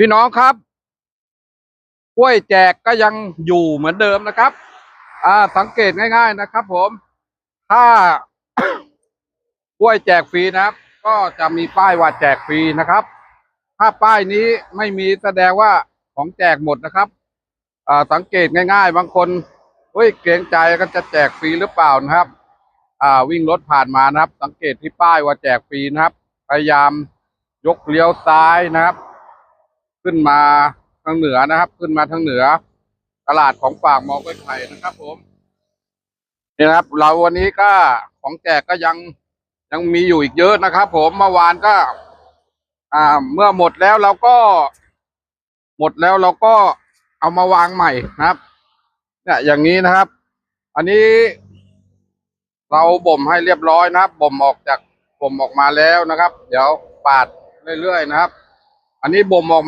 พี่น้องครับกล้วยแจกก็ยังอยู่เหมือนเดิมนะครับ อ่า สังเกตง่ายๆนะครับ ผม ถ้ากล้วยแจกฟรีนะครับ ก็จะมีป้ายว่าแจกฟรีนะครับ ถ้าป้ายนี้ไม่มีแสดงว่าของแจกหมดนะครับ อ่า สังเกตง่ายๆ บางคนเฮ้ยเกรงใจก็จะแจกฟรีหรือเปล่านะครับ อ่า วิ่งรถผ่านมานะครับ สังเกตที่ป้ายว่าแจกฟรีนะครับ พยายามยกเลี้ยวซ้ายนะครับ ขึ้นมาทางเหนือนะครับ ขึ้นมาทางเหนือ ตลาดของฝากมองกล้วยไข่นะครับ ผมนี่นะครับ เราวันนี้ก็ของแจกก็ยังยังมีอยู่อีกเยอะนะครับ ผมเมื่อวานก็ อ่า เมื่อหมดแล้วเราก็ หมดแล้วเราก็เอามาวางใหม่นะครับเนี่ยอย่างนี้นะครับ อันนี้ เราบ่มให้เรียบร้อยนะครับบ่มออกจากบ่มออกมาแล้วนะครับ เดี๋ยวปาดเรื่อยๆนะครับ อันนี้บ่มออกมา